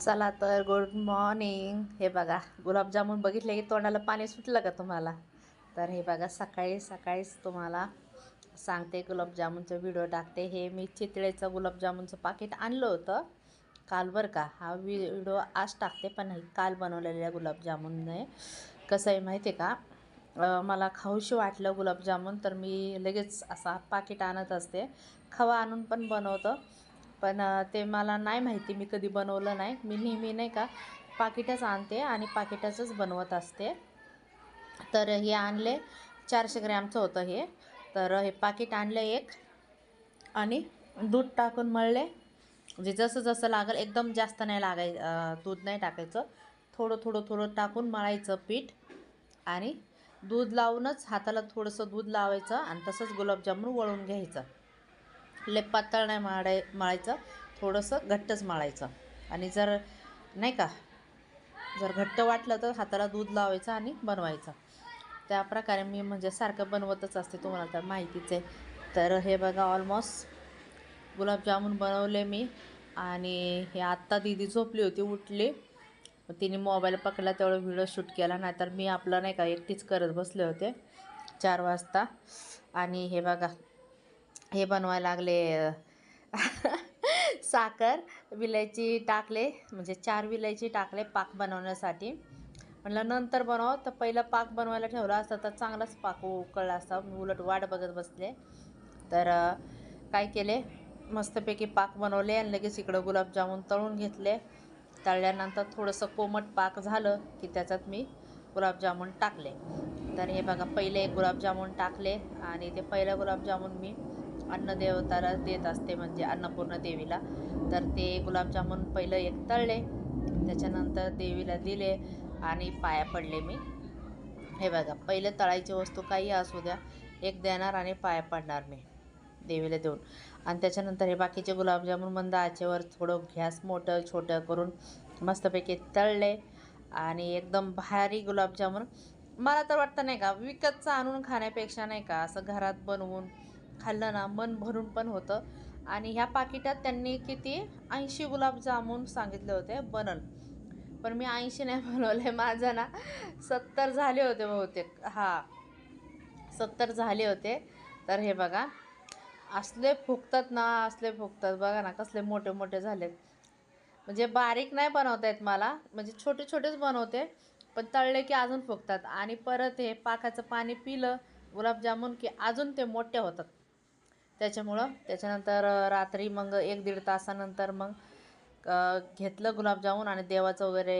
चला तर good morning. हे बघा गुलाबजामुन बघितले की तोंडाला पाणी सुटलं का तुम्हाला? तर हे बघा सकाळी सकाळीच तुम्हाला सांगते गुलाबजामुनचं व्हिडिओ टाकते. हे मी चितळेचं गुलाबजामुनचं पाकिट आणलं होतं काल बरं का. हा व्हिडिओ आज टाकते पण नाही काल बनवलेल्या गुलाबजामुनने. कसं आहे माहिती आहे का मला खाऊशी वाटलं गुलाबजामुन तर मी लगेच असा पाकिट आणत असते. खवा आणून पण बनवतं. पण ते मला नाही माहिती मी कधी बनवलं नाही. मी नेहमी नाही का पाकिटच आणते आणि पाकिटाचंच बनवत असते. तर हे आणले चारशे ग्रॅमचं होतं हे. तर हे पाकिट आणले एक आणि दूध टाकून मळले. म्हणजे जसं जसं लागेल एकदम जास्त नाही लागाय दूध नाही टाकायचं. थोडं थोडं थोडं टाकून मळायचं पीठ आणि दूध लावूनच हाताला थोडंसं दूध लावायचं आणि तसंच गुलाबजामुन वळून घ्यायचं. लय पातळ नाही माडाय मळायचं थोडंसं घट्टच मळायचं. आणि जर नाही का जर घट्ट वाटलं तर हाताला दूध लावायचं आणि बनवायचं. त्या प्रकारे मी म्हणजे सारखं बनवतच असते तुम्हाला तर माहितीच आहे. तर हे बघा ऑलमोस्ट गुलाबजामुन बनवले मी. आणि हे आत्ता दिदी झोपली होती उठली. तिने मोबाईल पकडला तेवढं व्हिडिओ शूट केला. नाहीतर मी आपलं नाही का एकटीच करत बसले होते चार वाजता. आणि हे बघा हे बनवायला लागले साखर विलायची टाकले म्हणजे चार विलायची टाकले पाक बनवण्यासाठी. म्हटलं नंतर बनव तर पहिलं पाक बनवायला ठेवला असता तर चांगलाच पाक उकळला असता उलट वाट बघत बसले. तर काय केले? मस्तपैकी पाक बनवले आणि लगेच इकडं गुलाबजामून तळून घेतले. तळल्यानंतर थोडंसं कोमट पाक झालं की त्याच्यात मी गुलाबजामून टाकले. तर हे बघा पहिले गुलाबजामून टाकले आणि ते पहिलं गुलाबजामून मी अन्नदेवताला देत असते म्हणजे अन्नपूर्ण देवीला. तर ते गुलाबजामुन पहिलं एक तळले त्याच्यानंतर देवीला दिले आणि पाया पडले मी. हे बघा पहिले तळायची वस्तू काही असू द्या एक देणार आणि पाया पडणार मी देवीला देऊन. आणि त्याच्यानंतर हे बाकीचे गुलाबजामुन मंद आचेवर थोडं घ्यास मोठं छोटं करून मस्तपैकी तळले आणि एकदम भारी गुलाबजामुन मला तर वाटतं नाही का विकतचं आणून खाण्यापेक्षा नाही का असं घरात बनवून खाल्लं ना मन भरून पण होतं. आणि ह्या पाकिटात त्यांनी किती? ऐंशी गुलाबजामून सांगितले होते बनल. पण मी ऐंशी नाही बनवले माझं ना सत्तर झाले होते बहुतेक. हां सत्तर झाले होते. तर हे बघा असले फुगतात ना असले फुगतात. बघा ना कसले मोठे मोठे झालेत. म्हणजे बारीक नाही बनवता येत मला म्हणजे छोटे छोटेच बनवते पण तळले की अजून फुगतात. आणि परत हे पाकाचं पाणी पिलं गुलाबजामून की अजून ते मोठे होतात. त्याच्यामुळं त्याच्यानंतर रात्री मग एक दीड तासानंतर मग घेतलं गुलाबजामून आणि देवाचं वगैरे